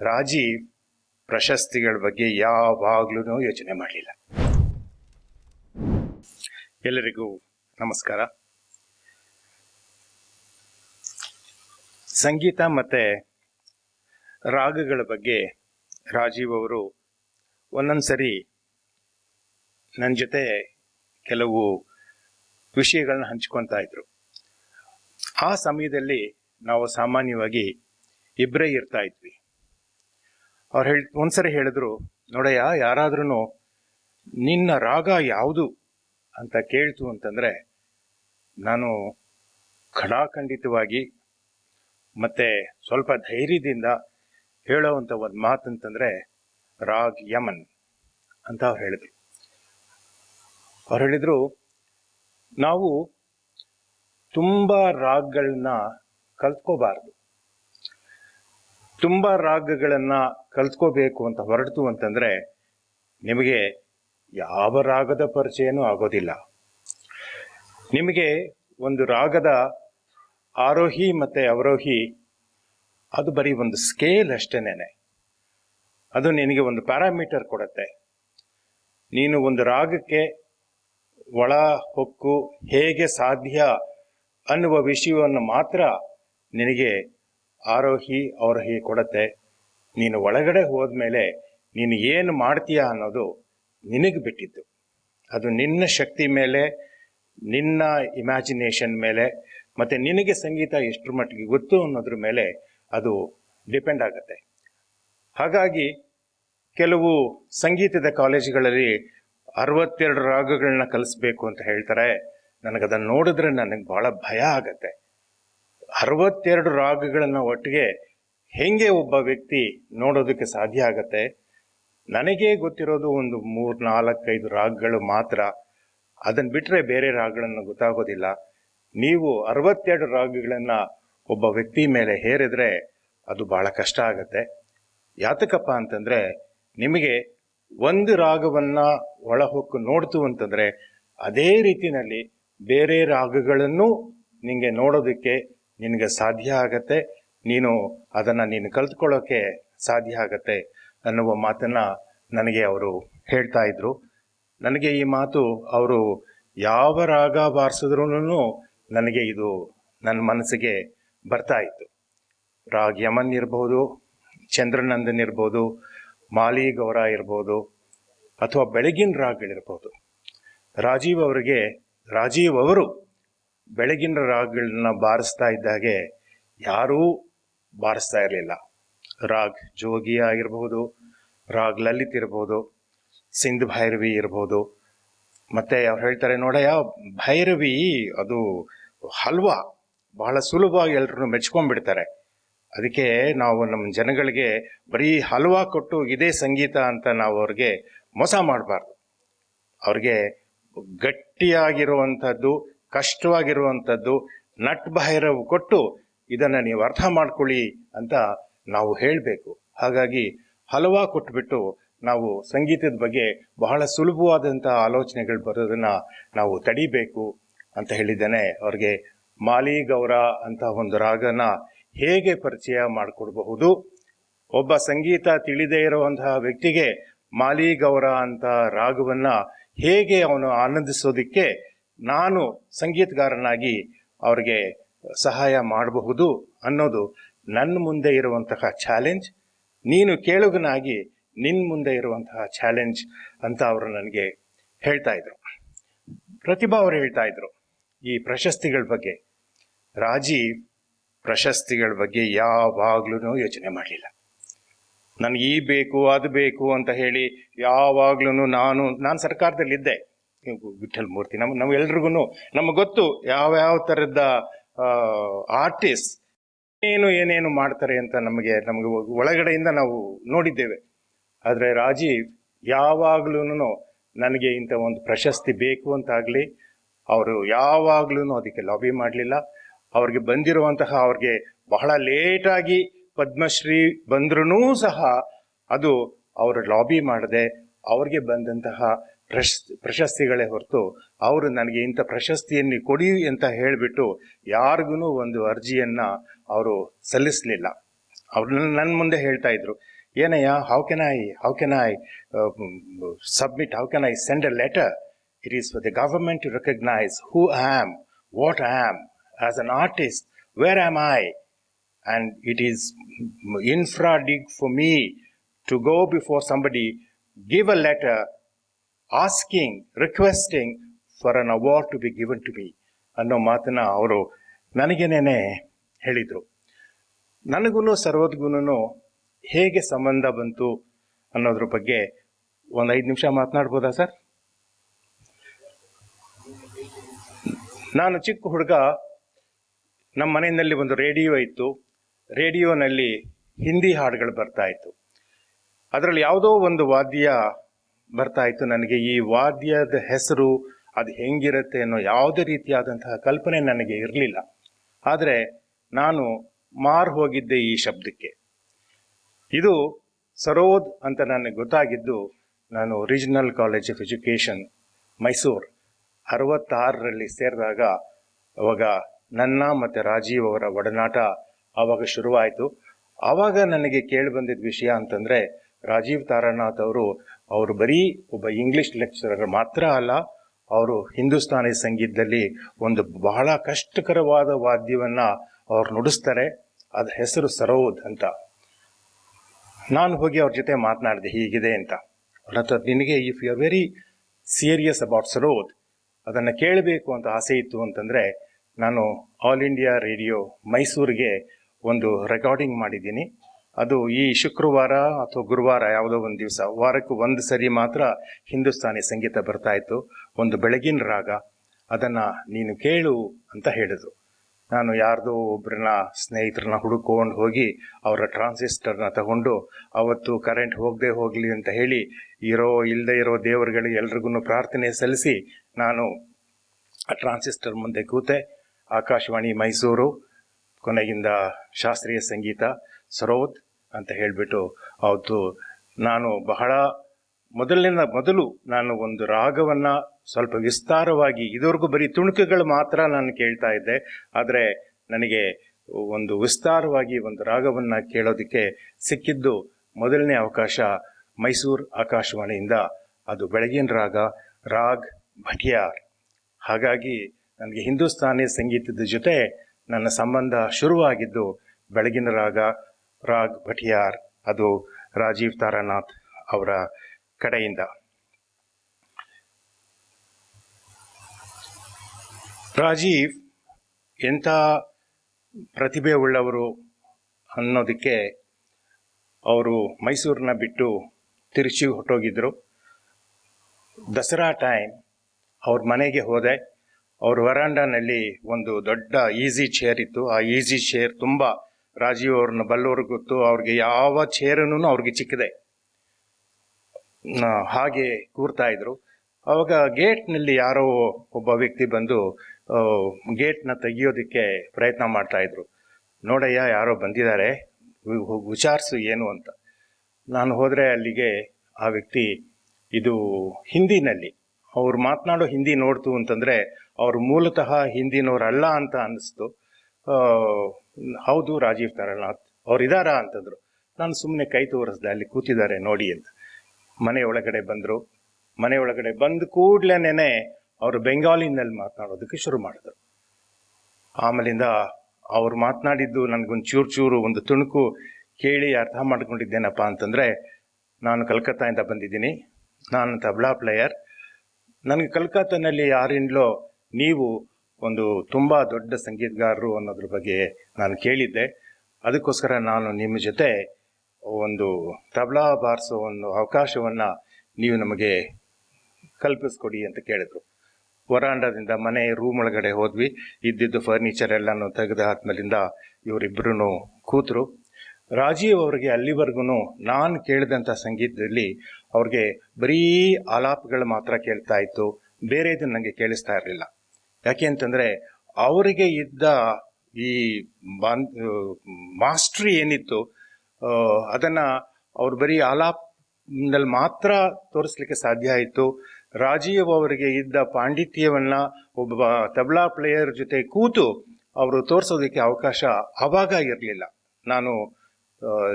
ರಾಜಿ ಪ್ರಶಸ್ತಿಗಳ ಬಗ್ಗೆ ಯಾವಾಗ್ಲೂ ಯೋಚನೆ ಮಾಡಲಿಲ್ಲ. ಎಲ್ಲರಿಗೂ ನಮಸ್ಕಾರ. ಸಂಗೀತ ಮತ್ತೆ ರಾಗಗಳ ಬಗ್ಗೆ ರಾಜೀವ್ ಅವರು ಒಂದೊಂದ್ಸರಿ ನನ್ನ ಜೊತೆ ಕೆಲವು ವಿಷಯಗಳನ್ನ ಹಂಚ್ಕೊತಾ ಇದ್ರು. ಆ ಸಮಯದಲ್ಲಿ ನಾವು ಸಾಮಾನ್ಯವಾಗಿ ಇಬ್ಬರೇ ಇರ್ತಾ ಇದ್ವಿ. ಅವ್ರು ಹೇಳಿ, ಒಂದ್ಸರಿ ಹೇಳಿದ್ರು, ನೋಡಯ್ಯ ಯಾರಾದ್ರೂ ನಿನ್ನ ರಾಗ ಯಾವುದು ಅಂತ ಕೇಳ್ತು ಅಂತಂದ್ರೆ, ನಾನು ಖಡಾಖಂಡಿತವಾಗಿ ಮತ್ತೆ ಸ್ವಲ್ಪ ಧೈರ್ಯದಿಂದ ಹೇಳೋವಂಥ ಒಂದು ಮಾತಂತಂದ್ರೆ, ರಾಗ್ ಯಮನ್ ಅಂತ ಅವ್ರು ಹೇಳಿದ್ರು. ಅವ್ರು ಹೇಳಿದರು, ನಾವು ತುಂಬಾ ರಾಗ್ಗಳನ್ನ ಕಲ್ತ್ಕೋಬಾರ್ದು. ತುಂಬಾ ರಾಗಗಳನ್ನು ಕಲ್ತ್ಕೋಬೇಕು ಅಂತ ಹೊರಡ್ತು ಅಂತಂದ್ರೆ ನಿಮಗೆ ಯಾವ ರಾಗದ ಪರಿಚಯನೂ ಆಗೋದಿಲ್ಲ. ನಿಮಗೆ ಒಂದು ರಾಗದ ಆರೋಹಿ ಮತ್ತೆ ಅವರೋಹಿ, ಅದು ಬರೀ ಒಂದು ಸ್ಕೇಲ್ ಅಷ್ಟೇನೆ ಅದು ನಿನಗೆ ಒಂದು ಪ್ಯಾರಾಮೀಟರ್ ಕೊಡುತ್ತೆ. ನೀನು ಒಂದು ರಾಗಕ್ಕೆ ಒಳ ಹೊಕ್ಕು ಹೇಗೆ ಸಾಧ್ಯ ಅನ್ನುವ ವಿಷಯವನ್ನು ಮಾತ್ರ ನಿನಗೆ ಆರೋಹಿ ಅವರೋಹಿ ಕೊಡತ್ತೆ. ನೀನು ಒಳಗಡೆ ಹೋದ್ಮೇಲೆ ನೀನು ಏನು ಮಾಡ್ತೀಯ ಅನ್ನೋದು ನಿನಗೆ ಬಿಟ್ಟಿದ್ದು. ಅದು ನಿನ್ನ ಶಕ್ತಿ ಮೇಲೆ, ನಿನ್ನ ಇಮ್ಯಾಜಿನೇಷನ್ ಮೇಲೆ, ಮತ್ತೆ ನಿನಗೆ ಸಂಗೀತ ಎಷ್ಟರ ಮಟ್ಟಿಗೆ ಗೊತ್ತು ಅನ್ನೋದ್ರ ಮೇಲೆ ಅದು ಡಿಪೆಂಡ್ ಆಗುತ್ತೆ. ಹಾಗಾಗಿ ಕೆಲವು ಸಂಗೀತದ ಕಾಲೇಜುಗಳಲ್ಲಿ ಅರವತ್ತೆರಡು ರಾಗಗಳನ್ನ ಕಲಿಸ್ಬೇಕು ಅಂತ ಹೇಳ್ತಾರೆ. ನನಗದನ್ನು ನೋಡಿದ್ರೆ ನನಗೆ ಬಹಳ ಭಯ ಆಗತ್ತೆ. ಅರವತ್ತೆರಡು ರಾಗಗಳನ್ನು ಒಟ್ಟಿಗೆ ಹೆಂಗೆ ಒಬ್ಬ ವ್ಯಕ್ತಿ ನೋಡೋದಕ್ಕೆ ಸಾಧ್ಯ ಆಗತ್ತೆ? ನನಗೆ ಗೊತ್ತಿರೋದು ಒಂದು ಮೂರ್, ನಾಲ್ಕೈದು ರಾಗಗಳು ಮಾತ್ರ. ಅದನ್ನು ಬಿಟ್ರೆ ಬೇರೆ ರಾಗಗಳನ್ನು ಗೊತ್ತಾಗೋದಿಲ್ಲ. ನೀವು ಅರವತ್ತೆರಡು ರಾಗಗಳನ್ನು ಒಬ್ಬ ವ್ಯಕ್ತಿ ಮೇಲೆ ಹೇರಿದ್ರೆ ಅದು ಬಹಳ ಕಷ್ಟ ಆಗತ್ತೆ. ಯಾತಕಪ್ಪ ಅಂತಂದ್ರೆ, ನಿಮಗೆ ಒಂದು ರಾಗವನ್ನ ಒಳಹೊಕ್ಕು ನೋಡ್ತು ಅಂತಂದ್ರೆ, ಅದೇ ರೀತಿಯಲ್ಲಿ ಬೇರೆ ರಾಗಗಳನ್ನು ನಿಮಗೆ ನೋಡೋದಕ್ಕೆ ನಿನಗೆ ಸಾಧ್ಯ ಆಗತ್ತೆ, ನೀನು ಅದನ್ನ ನೀನು ಕಲ್ತ್ಕೊಳ್ಳೋಕೆ ಸಾಧ್ಯ ಆಗತ್ತೆ ಅನ್ನುವ ಮಾತನ್ನ ನನಗೆ ಅವರು ಹೇಳ್ತಾ ಇದ್ರು. ನನಗೆ ಈ ಮಾತು ಅವರು ಯಾವ ರಾಗ ಬಾರಿಸಿದ್ರೂ ನನಗೆ ಇದು ನನ್ನ ಮನಸ್ಸಿಗೆ ಬರ್ತಾ ಇತ್ತು. ರಾಗ್ ಯಮನ್ ಇರ್ಬೋದು, ಚಂದ್ರನಂದನ್ ಇರ್ಬೋದು, ಮಾಲಿ ಗೌರ ಇರ್ಬೋದು, ಅಥವಾ ಬೆಳಗಿನ ರಾಗಗಳಿರ್ಬೋದು. ರಾಜೀವ್ ಅವರಿಗೆ, ರಾಜೀವ್ ಅವರು ಬೆಳಗಿನ ರಾಗಗಳನ್ನ ಬಾರಿಸ್ತಾ ಇದ್ದಾಗೆ ಯಾರೂ ಬಾರಿಸ್ತಾ ಇರಲಿಲ್ಲ. ರಾಗ್ ಜೋಗಿ ಆಗಿರ್ಬೋದು, ರಾಗ್ ಲಲಿತ್ ಇರ್ಬೋದು, ಸಿಂಧ್ ಭೈರವಿ ಇರ್ಬೋದು. ಮತ್ತೆ ಅವ್ರು ಹೇಳ್ತಾರೆ, ನೋಡಯ್ಯ, ಭೈರವಿ ಅದು ಹಲ್ವಾ, ಬಹಳ ಸುಲಭವಾಗಿ ಎಲ್ರು ಮೆಚ್ಕೊಂಡ್ಬಿಡ್ತಾರೆ. ಅದಕ್ಕೆ ನಾವು ನಮ್ಮ ಜನಗಳಿಗೆ ಬರೀ ಹಲ್ವಾ ಕೊಟ್ಟು ಇದೇ ಸಂಗೀತ ಅಂತ ನಾವು ಅವ್ರಿಗೆ ಮೋಸ ಮಾಡಬಾರ್ದು. ಅವ್ರಿಗೆ ಗಟ್ಟಿಯಾಗಿರುವಂಥದ್ದು ಕಷ್ಟವಾಗಿರುವಂಥದ್ದು, ನಟ್ ಭೈರವ್ ಕೊಟ್ಟು ಇದನ್ನು ನೀವು ಅರ್ಥ ಮಾಡ್ಕೊಳ್ಳಿ ಅಂತ ನಾವು ಹೇಳಬೇಕು. ಹಾಗಾಗಿ ಹಲವಾ ಕೊಟ್ಬಿಟ್ಟು ನಾವು ಸಂಗೀತದ ಬಗ್ಗೆ ಬಹಳ ಸುಲಭವಾದಂಥ ಆಲೋಚನೆಗಳು ಬರೋದನ್ನು ನಾವು ತಡಿಬೇಕು ಅಂತ ಹೇಳಿದ್ದೇನೆ. ಅವ್ರಿಗೆ ಮಾಲಿ ಗೌರ ಅಂತ ಒಂದು ರಾಗನ ಹೇಗೆ ಪರಿಚಯ ಮಾಡಿಕೊಡಬಹುದು? ಒಬ್ಬ ಸಂಗೀತ ತಿಳಿದೇ ಇರುವಂತಹ ವ್ಯಕ್ತಿಗೆ ಮಾಲಿ ಗೌರ ಅಂತ ರಾಗವನ್ನ ಹೇಗೆ ಅವನು ಆನಂದಿಸೋದಿಕ್ಕೆ ನಾನು ಸಂಗೀತಗಾರನಾಗಿ ಅವ್ರಿಗೆ ಸಹಾಯ ಮಾಡಬಹುದು ಅನ್ನೋದು ನನ್ನ ಮುಂದೆ ಇರುವಂತಹ ಚಾಲೆಂಜ್ ನೀನು ಕೇಳುಗನಾಗಿ ನಿನ್ನ ಮುಂದೆ ಇರುವಂತಹ ಚಾಲೆಂಜ್ ಅಂತ ಅವರು ನನಗೆ ಹೇಳ್ತಾ ಇದ್ರು. ಪ್ರತಿಭಾ ಅವರು ಹೇಳ್ತಾ ಇದ್ರು ಈ ಪ್ರಶಸ್ತಿಗಳ ಬಗ್ಗೆ. ರಾಜಿ ಪ್ರಶಸ್ತಿಗಳ ಬಗ್ಗೆ ಯಾವಾಗ್ಲೂ ಯೋಚನೆ ಮಾಡಲಿಲ್ಲ. ನನಗೆ ಈ ಬೇಕು, ಅದು ಬೇಕು ಅಂತ ಹೇಳಿ ಯಾವಾಗ್ಲೂ ನಾನು ನಾನು ಸರ್ಕಾರದಲ್ಲಿದ್ದೆ. ವಿಠಲ್ ಮೂರ್ತಿ. ನಮ್ಮ ನಮ್ಗೆಲ್ರಿಗೂ ನಮಗೆ ಗೊತ್ತು ಯಾವ ಯಾವ ಥರದ ಆರ್ಟಿಸ್ಟ್ ಏನು, ಏನೇನು ಮಾಡ್ತಾರೆ ಅಂತ ನಮಗೆ ನಮಗೆ ಒಳಗಡೆಯಿಂದ ನಾವು ನೋಡಿದ್ದೇವೆ. ಆದರೆ ರಾಜೀವ್ ಯಾವಾಗ್ಲೂ ನನಗೆ ಇಂಥ ಒಂದು ಪ್ರಶಸ್ತಿ ಬೇಕು ಅಂತಾಗ್ಲಿ, ಅವರು ಯಾವಾಗ್ಲೂ ಅದಕ್ಕೆ ಲಾಬಿ ಮಾಡಲಿಲ್ಲ. ಅವ್ರಿಗೆ ಬಂದಿರುವಂತಹ ಅವ್ರಿಗೆ ಬಹಳ ಲೇಟಾಗಿ ಪದ್ಮಶ್ರೀ ಬಂದ್ರೂ ಸಹ ಅದು ಅವರು ಲಾಬಿ ಮಾಡದೆ ಅವ್ರಿಗೆ ಬಂದಂತಹ ಪ್ರಶ್ ಪ್ರಶಸ್ತಿಗಳೇ ಹೊರತು ಅವರು ನನಗೆ ಇಂಥ ಪ್ರಶಸ್ತಿಯನ್ನು ಕೊಡಿ ಅಂತ ಹೇಳಿಬಿಟ್ಟು ಯಾರಿಗೂ ಒಂದು ಅರ್ಜಿಯನ್ನು ಅವರು ಸಲ್ಲಿಸಲಿಲ್ಲ. ಅವ್ರು ನನ್ನ ಮುಂದೆ ಹೇಳ್ತಾ ಇದ್ರು ಏನಯ್ಯ how can I how can I submit how can I send a letter it is for the government to recognise who I am what I am as an artist where am I and it is infra dig for me to go before somebody, give a letter asking, requesting for an award to be given to be ಅನ್ನೋ ಮಾತನ್ನ ಅವರು ನನಗೇನೇನೆ ಹೇಳಿದರು. ನನಗೂ ಸರ್ವೋದ್ಗುನೂ ಹೇಗೆ ಸಂಬಂಧ ಬಂತು ಅನ್ನೋದ್ರ ಬಗ್ಗೆ ಒಂದು ಐದು ನಿಮಿಷ ಮಾತನಾಡ್ಬೋದಾ ಸರ್? ನಾನು ಚಿಕ್ಕ ಹುಡುಗ ನಮ್ಮ ಮನೆಯಲ್ಲಿ ಒಂದು ರೇಡಿಯೋ ಇತ್ತು. ರೇಡಿಯೋನಲ್ಲಿ ಹಿಂದಿ ಹಾಡುಗಳು ಬರ್ತಾ ಇತ್ತು. ಅದರಲ್ಲಿ ಯಾವುದೋ ಒಂದು ವಾದ್ಯ ಬರ್ತಾ ಇತ್ತು. ನನಗೆ ಈ ವಾದ್ಯದ ಹೆಸರು ಅದು ಹೆಂಗಿರುತ್ತೆ ಅನ್ನೋ ಯಾವುದೇ ರೀತಿಯಾದಂತಹ ಕಲ್ಪನೆ ನನಗೆ ಇರಲಿಲ್ಲ. ಆದರೆ ನಾನು ಮಾರು ಹೋಗಿದ್ದೆ ಈ ಶಬ್ದಕ್ಕೆ. ಇದು ಸರೋದ್ ಅಂತ ನನಗೆ ಗೊತ್ತಾಗಿದ್ದು ನಾನು regional college of education Mysuru. ಅರವತ್ತಾರರಲ್ಲಿ ಸೇರಿದಾಗ ಅವಾಗ ನನ್ನ ಮತ್ತು ರಾಜೀವ್ ಅವರ ಒಡನಾಟ ಆವಾಗ ಶುರುವಾಯಿತು. ಆವಾಗ ನನಗೆ ಕೇಳಿ ಬಂದಿದ್ದ ವಿಷಯ ಅಂತಂದರೆ ರಾಜೀವ್ ತಾರಾನಾಥ್ ಅವರು ಅವರು ಬರೀ ಒಬ್ಬ ಇಂಗ್ಲಿಷ್ ಲೆಕ್ಚರರ್ ಮಾತ್ರ ಅಲ್ಲ, ಅವರು ಹಿಂದೂಸ್ತಾನಿ ಸಂಗೀತದಲ್ಲಿ ಒಂದು ಬಹಳ ಕಷ್ಟಕರವಾದ ವಾದ್ಯವನ್ನು ಅವ್ರು ನುಡಿಸ್ತಾರೆ. ಅದ್ರ ಹೆಸರು ಸರೋದ್ ಅಂತ. ನಾನು ಹೋಗಿ ಅವ್ರ ಜೊತೆ ಮಾತನಾಡಿದೆ, ಹೀಗಿದೆ ಅಂತ. ಅವ್ರ ನಿನಗೆ if you are very serious about sarod ಅದನ್ನು ಕೇಳಬೇಕು ಅಂತ ಆಸೆ ಇತ್ತು ಅಂತಂದರೆ, ನಾನು ಆಲ್ ಇಂಡಿಯಾ ರೇಡಿಯೋ ಮೈಸೂರಿಗೆ ಒಂದು ರೆಕಾರ್ಡಿಂಗ್ ಮಾಡಿದ್ದೀನಿ. ಅದು ಈ ಶುಕ್ರವಾರ ಅಥವಾ ಗುರುವಾರ ಯಾವುದೋ ಒಂದು ದಿವಸ, ವಾರಕ್ಕೆ ಒಂದು ಸರಿ ಮಾತ್ರ ಹಿಂದೂಸ್ತಾನಿ ಸಂಗೀತ ಬರ್ತಾ ಇತ್ತು. ಒಂದು ಬೆಳಗಿನ ರಾಗ, ಅದನ್ನು ನೀನು ಕೇಳು ಅಂತ ಹೇಳಿದ್ರು. ನಾನು ಯಾರ್ದೋ ಒಬ್ಬರನ್ನ ಸ್ನೇಹಿತರನ್ನ ಹುಡುಕೊಂಡು ಹೋಗಿ ಅವರ ಟ್ರಾನ್ಸಿಸ್ಟರ್ನ ತಗೊಂಡು ಅವತ್ತು ಕರೆಂಟ್ ಹೋಗದೆ ಹೋಗಲಿ ಅಂತ ಹೇಳಿ, ಇರೋ ಇಲ್ಲದೆ ಇರೋ ದೇವರುಗಳಿಗೆ ಎಲ್ರಿಗೂ ಪ್ರಾರ್ಥನೆ ಸಲ್ಲಿಸಿ ನಾನು ಆ ಟ್ರಾನ್ಸಿಸ್ಟರ್ ಮುಂದೆ ಕೂತೆ, ಆಕಾಶವಾಣಿ ಮೈಸೂರು, ಕೊನೆಗಿಂದ ಶಾಸ್ತ್ರೀಯ ಸಂಗೀತ, ಸರೋದ್ ಅಂತ ಹೇಳಿಬಿಟ್ಟು ಅವತ್ತು ನಾನು ಬಹಳ ಮೊದಲಿನ ಮೊದಲು ನಾನು ಒಂದು ರಾಗವನ್ನು ಸ್ವಲ್ಪ ವಿಸ್ತಾರವಾಗಿ ಇದುವರೆಗೂ ಬರೀ ತುಣುಕುಗಳು ಮಾತ್ರ ನಾನು ಕೇಳ್ತಾ ಇದ್ದೆ. ಆದರೆ ನನಗೆ ಒಂದು ವಿಸ್ತಾರವಾಗಿ ಒಂದು ರಾಗವನ್ನು ಕೇಳೋದಕ್ಕೆ ಸಿಕ್ಕಿದ್ದು ಮೊದಲನೇ ಅವಕಾಶ ಮೈಸೂರು ಆಕಾಶವಾಣಿಯಿಂದ. ಅದು ಬೆಳಗಿನ ರಾಗ, ರಾಗ್ ಭಟಿಯಾರ್. ಹಾಗಾಗಿ ನನಗೆ ಹಿಂದೂಸ್ತಾನಿ ಸಂಗೀತದ ಜೊತೆ ನನ್ನ ಸಂಬಂಧ ಶುರುವಾಗಿದ್ದು ಬೆಳಗಿನ ರಾಗ ರಾಗ್ ಭಟಿಯಾರ್, ಅದು ರಾಜೀವ್ ತಾರಾನಾಥ್ ಅವರ ಕಡೆಯಿಂದ. ರಾಜೀವ್, ಎಂಥ ಪ್ರತಿಭೆ ಉಳ್ಳವರು ಅನ್ನೋದಕ್ಕೆ ಅವರು ಮೈಸೂರನ್ನ ಬಿಟ್ಟು ತಿರುಚಿ ಹೊರಟೋಗಿದ್ರು. ದಸರಾ ಟೈಮ್ ಅವ್ರ ಮನೆಗೆ ಹೋದೆ. ಅವ್ರ ವರಾಂಡನಲ್ಲಿ ಒಂದು ದೊಡ್ಡ ಈಸಿ ಚೇರ್ ಇತ್ತು. ಆ ಈಸಿ ಚೇರ್ ತುಂಬ ರಾಜೀವ್ ಅವ್ರನ್ನ ಬಲ್ಲವ್ರಿಗೆ ಗೊತ್ತು, ಅವ್ರಿಗೆ ಯಾವ ಚೇರನು ಅವ್ರಿಗೆ ಚಿಕ್ಕದೆ. ಹಾಗೆ ಕೂರ್ತಾ ಇದ್ರು. ಅವಾಗ ಗೇಟ್ನಲ್ಲಿ ಯಾರೋ ಒಬ್ಬ ವ್ಯಕ್ತಿ ಬಂದು ಗೇಟ್ನ ತೆಗಿಯೋದಕ್ಕೆ ಪ್ರಯತ್ನ ಮಾಡ್ತಾ ಇದ್ರು. ನೋಡಯ್ಯ, ಯಾರೋ ಬಂದಿದ್ದಾರೆ ವಿಚಾರಿಸು ಏನು ಅಂತ. ನಾನು ಹೋದರೆ ಅಲ್ಲಿಗೆ ಆ ವ್ಯಕ್ತಿ, ಇದು ಹಿಂದಿನಲ್ಲಿ. ಅವ್ರು ಮಾತನಾಡೋ ಹಿಂದಿ ನೋಡ್ತು ಅಂತಂದರೆ, ಅವ್ರು ಮೂಲತಃ ಹಿಂದಿನವರಲ್ಲ ಅಂತ ಅನ್ನಿಸ್ತು. ಹೌದು, ರಾಜೀವ್ ತಾರನಾಥ್ ಅವ್ರು ಇದಾರಾ ಅಂತಂದ್ರು. ನಾನು ಸುಮ್ಮನೆ ಕೈ ತೋರಿಸ್ದೆ, ಅಲ್ಲಿ ಕೂತಿದ್ದಾರೆ, ನೋಡಿ ಅಂತ. ಮನೆ ಒಳಗಡೆ ಬಂದರು. ಮನೆ ಒಳಗಡೆ ಬಂದ ಕೂಡ್ಲೇನೆ ಅವರು ಬೆಂಗಾಲಿನಲ್ಲಿ ಮಾತನಾಡೋದಕ್ಕೆ ಶುರು ಮಾಡಿದ್ರು. ಆಮೇಲಿಂದ ಅವ್ರು ಮಾತನಾಡಿದ್ದು ನನಗೊಂದು ಚೂರು ಚೂರು ಒಂದು ತುಣುಕು ಕೇಳಿ ಅರ್ಥ ಮಾಡ್ಕೊಂಡಿದ್ದೇನಪ್ಪ ಅಂತಂದರೆ, ನಾನು ಕಲ್ಕತ್ತಾಯಿಂದ ಬಂದಿದ್ದೀನಿ. ನಾನು ತಬಲಾ ಪ್ಲೇಯರ್. ನನಗೆ ಕಲ್ಕತ್ತಾನಲ್ಲಿ ಯಾರಿಂದಲೋ ನೀವು ಒಂದು ತುಂಬ ದೊಡ್ಡ ಸಂಗೀತಗಾರರು ಅನ್ನೋದ್ರ ಬಗ್ಗೆ ನಾನು ಕೇಳಿದ್ದೆ. ಅದಕ್ಕೋಸ್ಕರ ನಾನು ನಿಮ್ಮ ಜೊತೆ ಒಂದು ತಬಲಾ ಬಾರಿಸೋ ಒಂದು ಅವಕಾಶವನ್ನು ನೀವು ನಮಗೆ ಕಲ್ಪಿಸ್ಕೊಡಿ ಅಂತ ಕೇಳಿದರು. ವರಾಂಡದಿಂದ ಮನೆ, ರೂಮ್ ಒಳಗಡೆ ಹೋದ್ವಿ. ಇದ್ದಿದ್ದು ಫರ್ನಿಚರ್ ಎಲ್ಲನೂ ತೆಗೆದು ಇವರಿಬ್ಬರೂ ಕೂತರು. ರಾಜೀವ್ ಅವರಿಗೆ ಅಲ್ಲಿವರೆಗೂ ನಾನು ಕೇಳಿದಂಥ ಸಂಗೀತದಲ್ಲಿ ಅವ್ರಿಗೆ ಬರೀ ಆಲಾಪಗಳು ಮಾತ್ರ ಕೇಳ್ತಾ ಇತ್ತು. ಬೇರೆದು ನನಗೆ ಕೇಳಿಸ್ತಾ ಇರಲಿಲ್ಲ. ಯಾಕೆ ಅಂತಂದರೆ ಅವರಿಗೆ ಇದ್ದ ಈ ಮಾಸ್ಟ್ರಿ ಏನಿತ್ತು ಅದನ್ನು ಅದನ್ನ ಅವ್ರು ಬರೀ ಆಲಾಪ್ನಲ್ಲಿ ಮಾತ್ರ ತೋರಿಸ್ಲಿಕ್ಕೆ ಸಾಧ್ಯ ಆಯಿತು. ರಾಜೀವ್ ಅವರಿಗೆ ಇದ್ದ ಪಾಂಡಿತ್ಯವನ್ನ ಒಬ್ಬ ತಬಲಾ ಪ್ಲೇಯರ್ ಜೊತೆ ಕೂತು ಅವರು ತೋರಿಸೋದಕ್ಕೆ ಅವಕಾಶ ಆವಾಗ ಇರಲಿಲ್ಲ. ನಾನು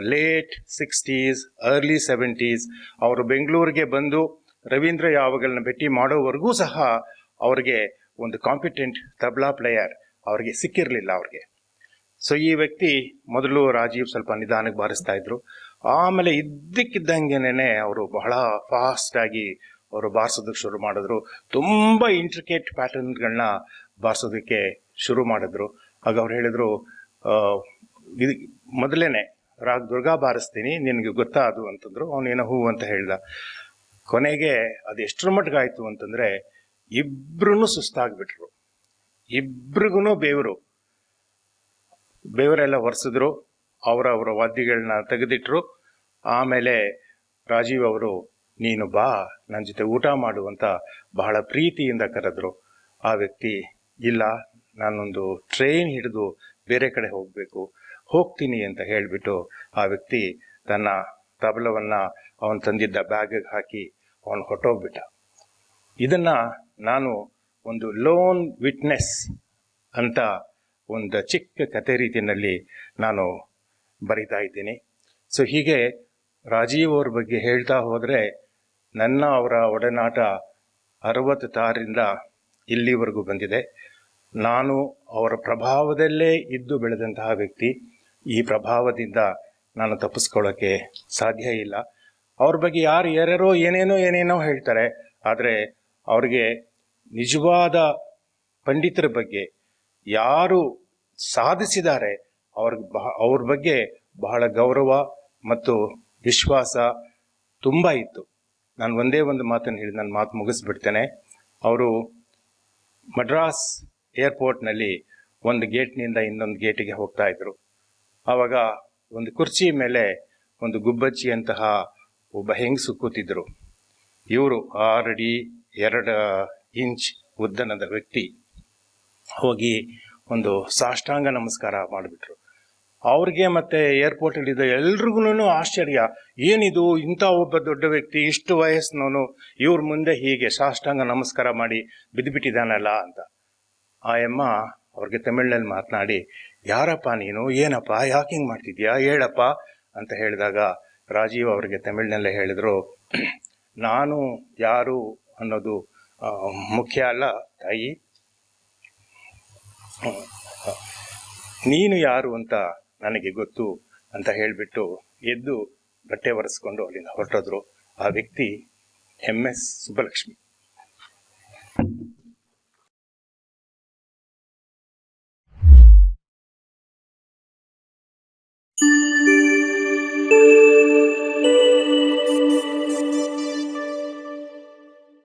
ಲೇಟ್ ಸಿಕ್ಸ್ಟೀಸ್ ಅರ್ಲಿ ಸೆವೆಂಟೀಸ್ ಅವರು ಬೆಂಗಳೂರಿಗೆ ಬಂದು ರವೀಂದ್ರ ಯಾವಗಳನ್ನ ಭೇಟಿ ಮಾಡೋವರೆಗೂ ಸಹ ಅವ್ರಿಗೆ ಒಂದು ಕಾಂಪಿಟೆಂಟ್ ತಬ್ಲಾ ಪ್ಲೇಯರ್ ಅವ್ರಿಗೆ ಸಿಕ್ಕಿರಲಿಲ್ಲ ಅವ್ರಿಗೆ. ಸೊ ಈ ವ್ಯಕ್ತಿ ಮೊದಲು ರಾಜೀವ್ ಸ್ವಲ್ಪ ನಿಧಾನಕ್ಕೆ ಬಾರಿಸ್ತಾ ಇದ್ರು. ಆಮೇಲೆ ಇದ್ದಕ್ಕಿದ್ದಂಗೆನೆ ಅವರು ಬಹಳ ಫಾಸ್ಟ್ ಆಗಿ ಅವರು ಬಾರಿಸೋದಕ್ಕೆ ಶುರು ಮಾಡಿದ್ರು. ತುಂಬ ಇಂಟ್ರಿಕೇಟ್ ಪ್ಯಾಟರ್ನ್ಗಳನ್ನ ಬಾರಿಸೋದಕ್ಕೆ ಶುರು ಮಾಡಿದ್ರು. ಆಗ ಅವ್ರು ಹೇಳಿದ್ರು ಇದು ಮೊದಲೇನೆ ರಾಗ ದುರ್ಗಾ ಬಾರಿಸ್ತೀನಿ, ನಿನಗೆ ಗೊತ್ತಾ ಅದು? ಅಂತಂದ್ರು. ಅವನೇನೋ ಹೂ ಅಂತ ಹೇಳ್ದ. ಕೊನೆಗೆ ಅದು ಎಷ್ಟರ ಮಟ್ಟಿಗೆ ಆಯ್ತು ಅಂತಂದ್ರೆ ಇಬ್ರು ಸುಸ್ತಾಗ್ಬಿಟ್ರು. ಇಬ್ರಿಗೂ ಬೇವರು. ಬೇವರೆಲ್ಲ ಒರೆಸಿದ್ರು, ಅವರ ಅವರ ವಾದ್ಯಗಳನ್ನ ತೆಗೆದಿಟ್ರು. ಆಮೇಲೆ ರಾಜೀವ್ ಅವರು, ನೀನು ಬಾ ನನ್ನ ಜೊತೆ ಊಟ ಮಾಡು ಅಂತ ಬಹಳ ಪ್ರೀತಿಯಿಂದ ಕರೆದ್ರು. ಆ ವ್ಯಕ್ತಿ, ಇಲ್ಲ, ನಾನೊಂದು ಟ್ರೈನ್ ಹಿಡಿದು ಬೇರೆ ಕಡೆ ಹೋಗಬೇಕು, ಹೋಗ್ತೀನಿ ಅಂತ ಹೇಳಿಬಿಟ್ಟು ಆ ವ್ಯಕ್ತಿ ತನ್ನ ತಬಲವನ್ನ ಅವನು ತಂದಿದ್ದ ಬ್ಯಾಗಿಗೆ ಹಾಕಿ ಅವನು ಹೊಟ್ಟೋಗ್ಬಿಟ್ಟ ಇದನ್ನ ನಾನು ಒಂದು ಲೋನ್ ವಿಟ್ನೆಸ್ ಅಂತ ಒಂದು ಚಿಕ್ಕ ಕತೆ ರೀತಿಯಲ್ಲಿ ನಾನು ಬರಿತಾ ಇದ್ದೀನಿ. ಸೊ ಹೀಗೆ ರಾಜೀವ್ ಅವ್ರ ಬಗ್ಗೆ ಹೇಳ್ತಾ ಹೋದರೆ ನನ್ನ ಅವರ ಒಡನಾಟ ಅರವತ್ತು ತಾರಿಂದ ಇಲ್ಲಿವರೆಗೂ ಬಂದಿದೆ. ನಾನು ಅವರ ಪ್ರಭಾವದಲ್ಲೇ ಇದ್ದು ಬೆಳೆದಂತಹ ವ್ಯಕ್ತಿ. ಈ ಪ್ರಭಾವದಿಂದ ನಾನು ತಪ್ಪಿಸ್ಕೊಳ್ಳೋಕ್ಕೆ ಸಾಧ್ಯ ಇಲ್ಲ. ಅವ್ರ ಬಗ್ಗೆ ಯಾರು ಯಾರ್ಯಾರೋ ಏನೇನೋ ಏನೇನೋ ಹೇಳ್ತಾರೆ. ಆದರೆ ಅವ್ರಿಗೆ ನಿಜವಾದ ಪಂಡಿತರ ಬಗ್ಗೆ ಯಾರು ಸಾಧಿಸಿದ್ದಾರೆ ಅವ್ರ ಬಹ, ಅವ್ರ ಬಗ್ಗೆ ಬಹಳ ಗೌರವ ಮತ್ತು ವಿಶ್ವಾಸ ತುಂಬ ಇತ್ತು. ನಾನು ಒಂದೇ ಒಂದು ಮಾತನ್ನು ಹೇಳಿ, ನನ್ನ ಮಾತು ಮುಗಿಸ್ಬಿಡ್ತೇನೆ. ಅವರು ಮಡ್ರಾಸ್ ಏರ್ಪೋರ್ಟ್ನಲ್ಲಿ ಒಂದು ಗೇಟ್ನಿಂದ ಇನ್ನೊಂದು ಗೇಟಿಗೆ ಹೋಗ್ತಾ ಇದ್ರು. ಆವಾಗ ಒಂದು ಕುರ್ಚಿ ಮೇಲೆ ಒಂದು ಗುಬ್ಬಚ್ಚಿಯಂತಹ ಒಬ್ಬ ಹೆಂಗಸು ಕೂತಿದ್ರು. ಇವರು ಆರಡಿ ಎರಡು ಇಂಚ್ ಉದ್ದನದ ವ್ಯಕ್ತಿ ಹೋಗಿ ಒಂದು ಸಾಷ್ಟಾಂಗ ನಮಸ್ಕಾರ ಮಾಡಿಬಿಟ್ರು. ಅವ್ರಿಗೆ ಮತ್ತೆ ಏರ್ಪೋರ್ಟ್ ಇದ್ದ ಎಲ್ರಿಗೂ ಆಶ್ಚರ್ಯ. ಏನಿದು ಇಂಥ ಒಬ್ಬ ದೊಡ್ಡ ವ್ಯಕ್ತಿ, ಇಷ್ಟು ವಯಸ್ಸಿನವನು, ಇವ್ರ ಮುಂದೆ ಹೀಗೆ ಸಾಷ್ಟಾಂಗ ನಮಸ್ಕಾರ ಮಾಡಿ ಬಿದ್ದುಬಿಟ್ಟಿದ್ದಾನಲ್ಲ ಅಂತ. ಆ ಯಮ್ಮ ಅವ್ರಿಗೆ ತಮಿಳಿನಲ್ಲಿ ಮಾತನಾಡಿ, ಯಾರಪ್ಪ ನೀನು? ಏನಪ್ಪ? ಯಾಕೆ ಹಿಂಗೆ ಮಾಡ್ತಿದ್ಯಾ? ಹೇಳಪ್ಪ. ಅಂತ ಹೇಳಿದಾಗ ರಾಜೀವ್ ಅವರಿಗೆ ತಮಿಳಿನಲ್ಲೇ ಹೇಳಿದ್ರು, ನಾನು ಯಾರು ಅನ್ನೋದು ಮುಖ್ಯ ಅಲ್ಲ, ತಾಯಿ. ನೀನು ಯಾರು ಅಂತ ನನಗೆ ಗೊತ್ತು ಅಂತ ಹೇಳಿಬಿಟ್ಟು ಎದ್ದು ಬಟ್ಟೆ ಒರೆಸ್ಕೊಂಡು ಅಲ್ಲಿಂದ ಹೊರಟೋದ್ರು. ಆ ವ್ಯಕ್ತಿ ಎಂ ಎಸ್ ಸುಬ್ಬಲಕ್ಷ್ಮಿ.